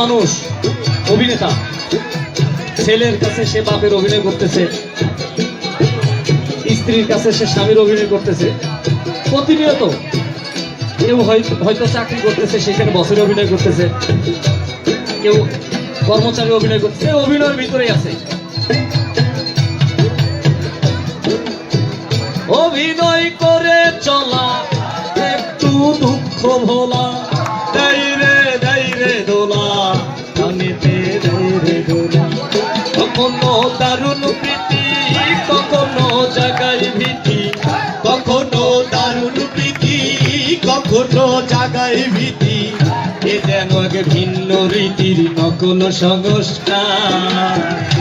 মানুষ, অভিনেতা। ছেলের কাছে সে বাপের অভিনয় করতেছে। স্ত্রীর কাছে সে স্বামীর অভিনয় করতেছে। প্রতিনিয়ত কেউ হয়তো চাকরি করতেছে, সেখানে বসের অভিনয় করতেছে। কেউ কর্মচারী অভিনয় করতেছে। অভিনয়ের ভিতরেই আছে। অভিনয় করে চলা একটু দুঃখ ভোলা। দাইরে দাইরে কখনো দারুণ প্রীতি, কখনো জাগাই ভীতি। কখনো দারুণ প্রীতি, কখনো জাগাই ভীতি। এ যেন ভিন্ন রীতির নকল সংস্কার।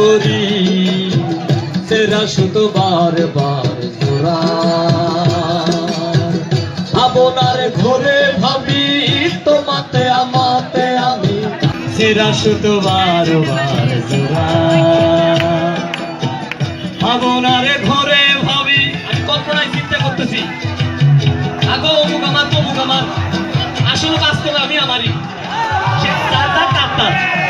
করি। সেরা শুধু বারবার জোড়া ভাবনার ঘরে ভাবি, তোমাতে, আমাতে আমি। সেরা শুধু বারবার জোড়া ভাবনার ঘরে ভাবি, আমি কল্পনায় চিন্তা করতেছি। আগো, অমুক আমার, তমুক আমার। আসলে বাস্তবে আমি আমারই। তার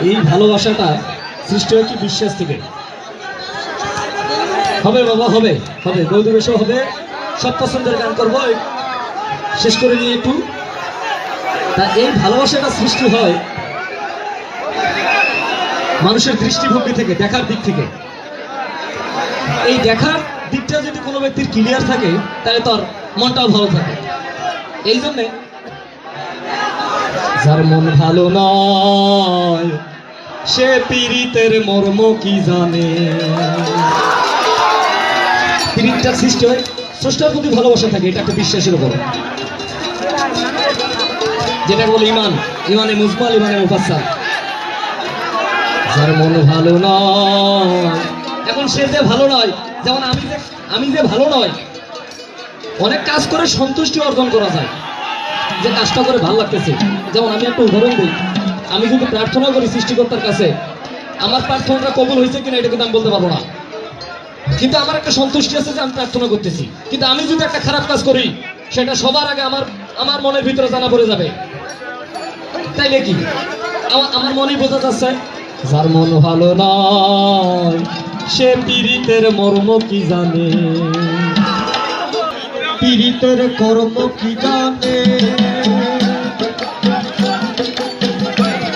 এই ভালোবাসাটা সৃষ্টি হয়েছে বিশ্বাস থেকে? হবে বাবা, হবে হবে। গৌরী বেশও হবে। সব পছন্দের গান করব। শেষ করে নিয়ে একটু। তা এই ভালোবাসাটা সৃষ্টি হয় মানুষের দৃষ্টিভঙ্গি থেকে, দেখার দিক থেকে। এই দেখার দিকটা যদি কোনো ব্যক্তির ক্লিয়ার থাকে, তাহলে তার মনটাও ভালো থাকে। এই জন্যে যার মন ভালো নয়, সে পীড়িতের মর্ম কি জানে? পীড়িতটার সৃষ্টি হয়, স্রষ্টার প্রতি ভালোবাসা থাকে, এটা একটা বিশ্বাসের উপর। যেটা বলে ইমান, ইমানে মুজমাল ইমানে মুফাসসাল। যার মন ভালো নয়, এখন সে যে ভালো নয়, যেমন আমি যে আমি যে ভালো নয়, অনেক কাজ করে সন্তুষ্টি অর্জন করা যায়। যে কাজটা করে ভালো লাগতেছে। যেমন আমি একটা উদাহরণ দিই। আমি যদি প্রার্থনা করি সৃষ্টিকর্তার কাছে, আমার প্রার্থনাটা কবুল হয়েছে কিনা এটা কিন্তু আমি বলতে পারব না। কিন্তু আমার একটা সন্তুষ্টি আছে যে আমি প্রার্থনা করতেছি। কিন্তু আমি যদি একটা খারাপ কাজ করি, সেটা সবার আগে আমার আমার মনের ভিতরে জানা পড়ে যাবে। তাইলে কি আমার মনেই বোঝা যাচ্ছে, যার মন ভালো নয়, সে পীড়িতের মর্ম কি জানে? পীড়িতের কর্ম কি জানে?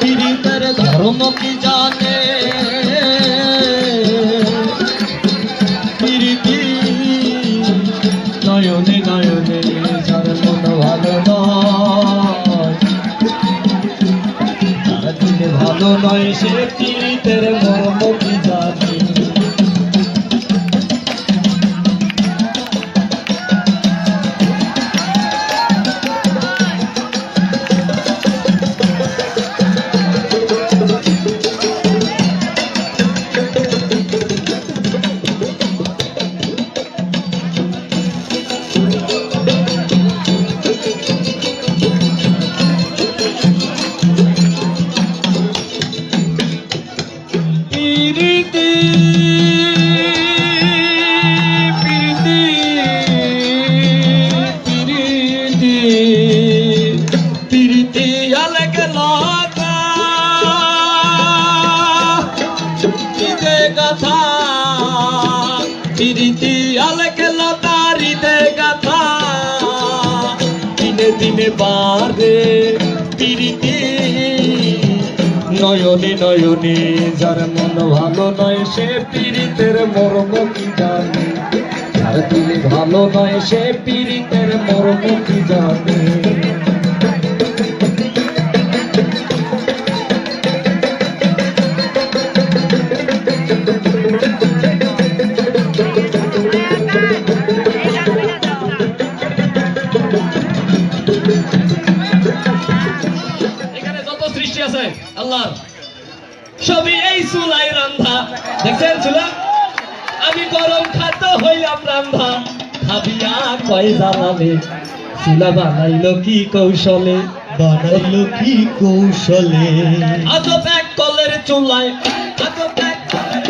পীড়িতের ধর্ম কি জানে? পীড়িতি নয়নে নয়নে যার মন ভালো নয়। ভালো নয় সে পীড়িতের মর্ম কি জানে? পিরিতি পিরিতি পিরিতি পিরিতি আলেক লাগা দিতে গাথা, পিরিতি আলেক লতা হৃদে গাথা। দিনে দিনে বারে পিরিতি, নয়নে নয়নে যার ভালো নয় সে পীড়িতের মর্ম কি জানে? যার দিলে ভালো নয় সে পীড়িতের মর্ম কি জানে? দেখছেন চুলা আমি গরম খাদ্য হইলাম রান্ধা খাবিয়া কয় জ্বালালে চুলা বানাইলো কি কৌশলে? বানাইলো কি কৌশলে? আজব এক কলের চুলায় আজব এক কলের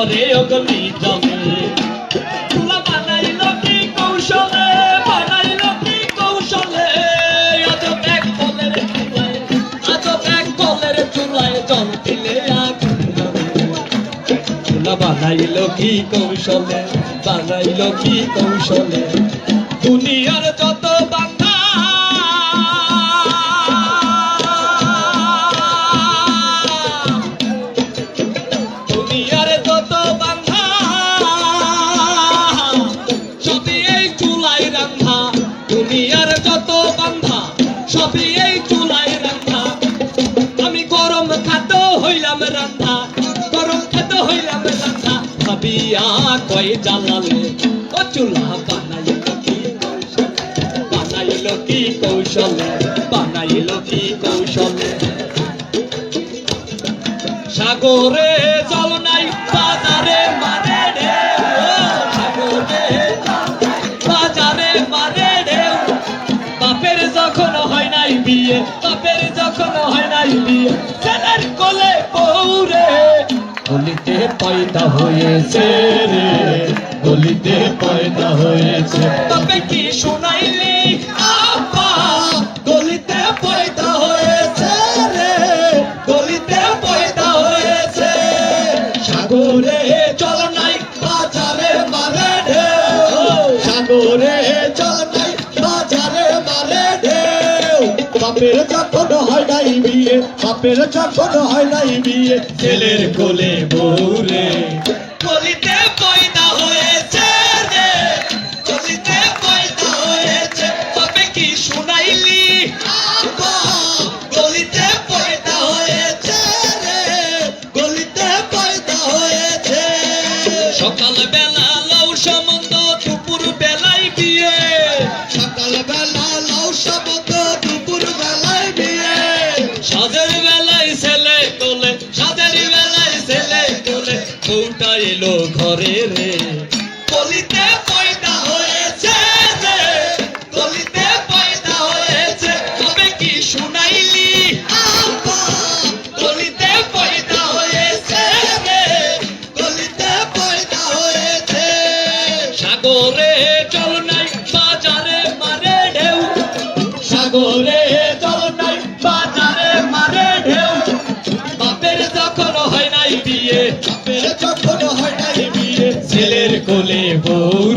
করে অগলি যাবে বানাইল কি কৌশলে বানাইল কি কৌশলে। আজব এক কলের চুলায়, আজব এক কলের চুলায় জল দিলে জ্বালালে ও চুলা বানাইল কি বানাইল কি কৌশলে? বানাইল কি কৌশলে? সাগরে নাই বিয়ে, বাপের যখন হয় নাই বিয়ে। ছেলের কোলে পৌরে গলিতে পয়দা হয়েছে রে। গলিতে পয়দা হয়েছে। তবে কি শোনাইলি? বাপের যখন হয় নাই বিয়ে বাপের যখন হয় নাই বিয়ে ছেলের কোলে বউরে Yare তুলে বউ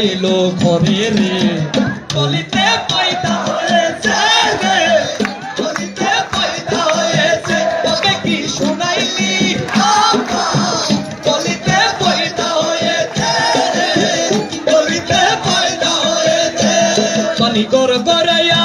পাইলো ঘরে রে বলিতে পয়দা হয়েছে রে বলিতে পয়দা হয়েছে। তবে কি শোনাইলি? বলিতে পয়দা হয়েছে রে বলিতে পয়দা হয়েছে। গরাইয়া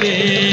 रे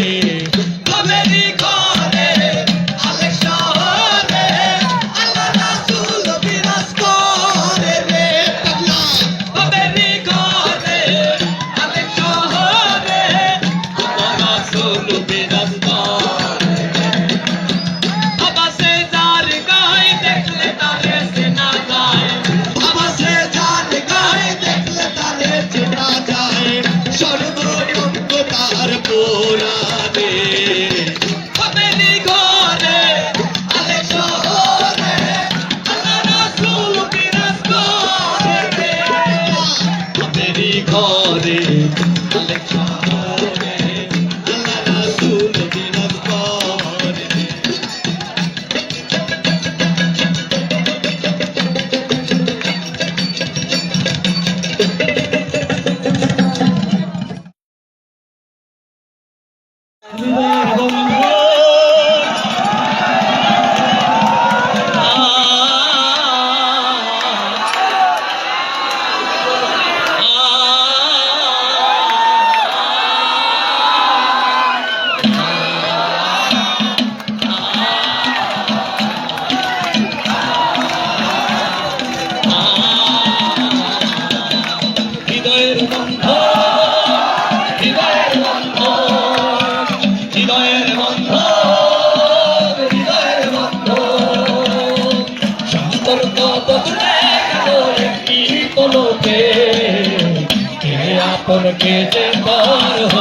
আপন খেতে পর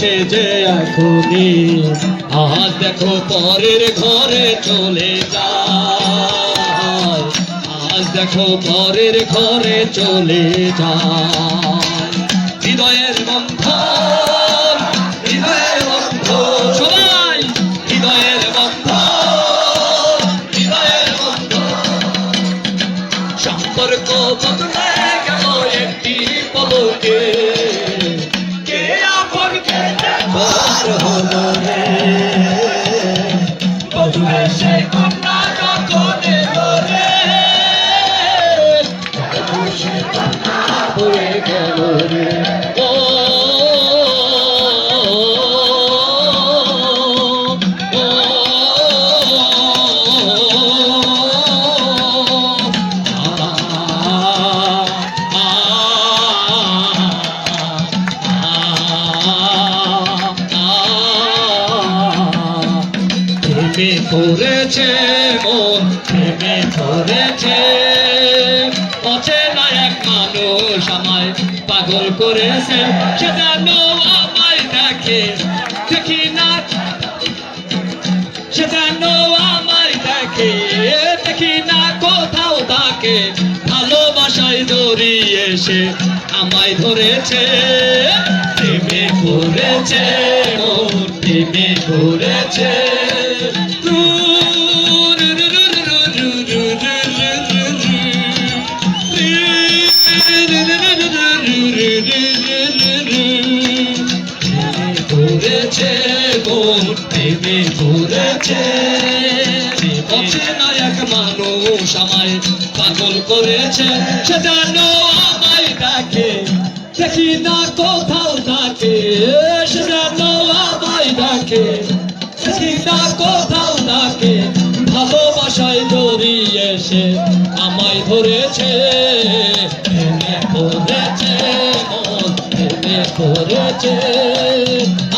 বধু যে এখনি আজ দেখো পরের ঘরে চলে যা আজ দেখো পরের ঘরে চলে যায়। হৃদয়ের পড়েছে মন, প্রেমে পড়েছে অচেনা এক মানুষ আমায় পাগল করেছে। সে যেন আমায় দেখে, দেখি না। সে যেন আমায় দেখে, দেখি না কোথাও তাকে। ভালোবাসায় জড়িয়ে সে আমায় ধরেছে। প্রেমে পড়েছে মন, প্রেমে পড়েছে মানুষ আমায় পাগল করেছে, সে যেন আমায় দেখে দেখি না কোথাও তাকে সে যেন আমায় দেখে দেখি না কোথাও তাকে ভালোবাসায় জড়িয়ে সে আমায় ধরেছে। প্রেমে পড়েছে আ